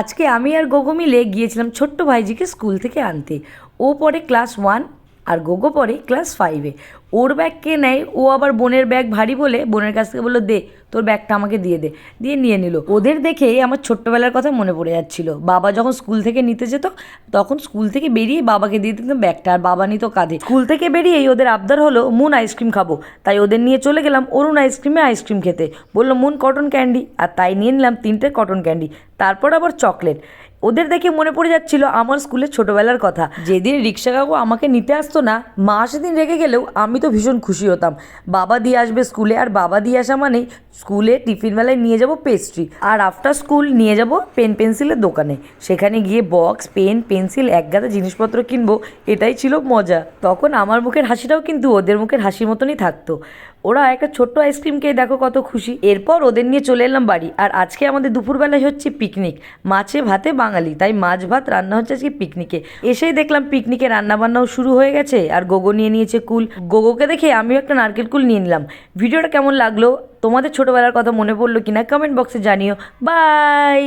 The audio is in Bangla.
আজকে আমি আর গোগো মিলে গিয়েছিলাম ছোট্ট ভাইজিকে স্কুল থেকে আনতে। ও পরে ক্লাস ওয়ান আর গোগো পড়ে ক্লাস ফাইভে ওর ব্যাগ কে নেয়, ও আবার বোনের ব্যাগ ভারী বলে বোনের কাছ থেকে বলল, দে, তোর ব্যাগটা আমাকে দিয়ে দে। দিয়ে নিয়ে নিল। ওদের দেখে আমার ছোট্টবেলার কথা মনে পড়ে যাচ্ছিল। বাবা যখন স্কুল থেকে নিতে যেত, তখন স্কুল থেকে বেরিয়ে বাবাকে দিয়ে দিতাম ব্যাগটা আর বাবা নিত কাঁধে। স্কুল থেকে বেরিয়েই ওদের আবদার হলো, মুন আইসক্রিম খাব। তাই ওদের নিয়ে চলে গেলাম অরুণ আইসক্রিমে আইসক্রিম খেতে। বলল, মুন কটন ক্যান্ডি আর তাই নিয়ে নিলাম তিনটে কটন ক্যান্ডি তারপর আবার চকলেট ওদের দেখে মনে পড়ে যাচ্ছিল আমার স্কুলের ছোটবেলার কথা। যেদিন রিক্সা কাকু আমাকে নিতে আসতো না, মা সেদিন রেগে গেলেও আমি তো ভীষণ খুশি হতাম। বাবা দিয়ে আসবে স্কুলে, আর বাবা দিয়ে আসা মানেই স্কুলে টিফিন বেলায় নিয়ে যাব পেস্ট্রি আর আফটার স্কুল নিয়ে যাব পেন পেন্সিলের দোকানে। সেখানে গিয়ে বক্স পেন পেন্সিল এক গাদা জিনিসপত্র কিনবো, এটাই ছিল মজা। তখন আমার মুখের হাসিটাও কিন্তু ওদের মুখের হাসির মতনই থাকতো। ওরা একটা ছোট্ট আইসক্রিম খেয়ে দেখো কত খুশি। এরপর ওদের নিয়ে চলে এলাম বাড়ি। আর আজকে আমাদের দুপুরবেলায় হচ্ছে পিকনিক মাছে ভাতে বাঙালি, তাই মাছ ভাত রান্না হচ্ছে আজকে পিকনিকে এসেই দেখলাম পিকনিকে রান্না বান্নাও শুরু হয়ে গেছে, আর গোগো নিয়ে নিয়েছে কুল। গোগোকে দেখে আমিও একটা নারকেল কুল নিয়ে নিলাম। ভিডিওটা কেমন লাগল? তোমাদের ছোটবেলার কথা মনে পড়ল কিনা? কমেন্ট বক্সে জানিও। বাই